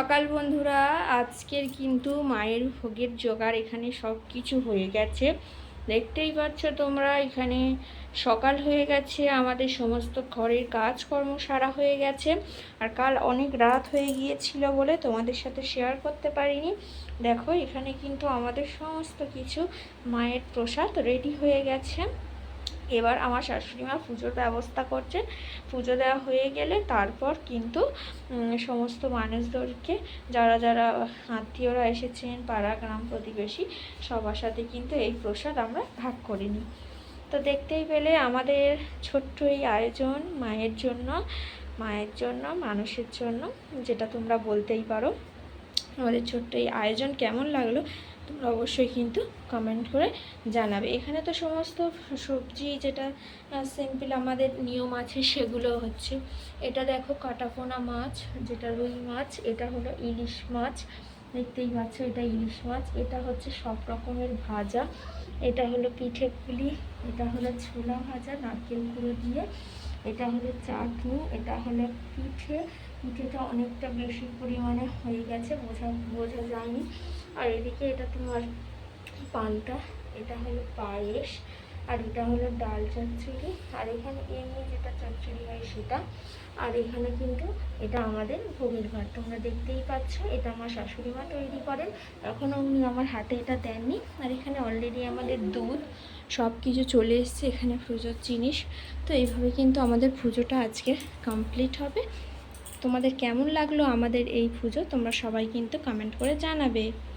সকাল বন্ধুরা, আজকের কিন্তু মায়ের ভোগের জোগাড় এখানে সব কিছু হয়ে গেছে। দেখতেই পাচ্ছ তোমরা, এখানে সকাল হয়ে গেছে, আমাদের সমস্ত ঘরের কাজকর্ম সারা হয়ে গেছে। আর কাল অনেক রাত হয়ে গিয়েছিল বলে তোমাদের সাথে শেয়ার করতে পারিনি। দেখো, এখানে কিন্তু আমাদের সমস্ত কিছু মায়ের প্রসাদ রেডি হয়ে গেছে। এবার আমার শাশুড়ি মা পুজোর ব্যবস্থা করছে পুজো দেওয়া হয়ে গেলে তারপর কিন্তু সমস্ত মানুষদেরকে যারা যারা আত্মীয়রা এসেছেন, পাড়া গ্রাম প্রতিবেশী, সবার সাথে কিন্তু এই প্রসাদ আমরা ভাগ করে নিই। তো দেখতেই পেলে আমাদের ছোট্ট এই আয়োজন মায়ের জন্য মায়ের জন্য, মানুষের জন্য, যেটা তোমরা বলতেই পারো। আমাদের ছোট্ট এই আয়োজন কেমন লাগল তোমরা অবশ্যই কিন্তু কমেন্ট করে জানাবে। এখানে তো সমস্ত সবজি যেটা সিম্পল আমাদের নিয়ম আছে সেগুলো হচ্ছে, এটা দেখো কাটাপোনা মাছ, যেটা রুই মাছ, এটা হলো ইলিশ মাছ, দেখতেই পাচ্ছ এটা ইলিশ মাছ, এটা হচ্ছে সব রকমের ভাজা, এটা হলো পিঠে পুলি, এটা হলো ছোলা ভাজা, নারকেল গুঁড়ো দিয়ে, এটা হলো চাটনি, এটা হলো পিঠে পিঠেটা অনেকটা বেশি পরিমাণে হয়ে গেছে, বোঝা বোঝা যায়নি। আর এদিকে এটা তোমার পান্তা এটা হলো পায়েস, আর এটা হলো ডাল চচ্চড়ি। আর এখানে এমনি যেটা চচ্চড়ি হয় সেটা। আর এখানে কিন্তু এটা আমাদের ভোগের ভাত, তোমরা দেখতেই পাচ্ছ। এটা আমার শাশুড়ি মা তৈরি করেন, এখনও উনি আমার হাতে এটা দেননি। আর এখানে অলরেডি আমাদের দুধ সব কিছু চলে এসছে, এখানে পুজোর জিনিস। তো এইভাবে কিন্তু আমাদের পুজোটা আজকে কমপ্লিট হবে। তোমাদের কেমন লাগল আমাদের এই পুজো তোমরা সবাই কিন্তু কমেন্ট করে জানাবে।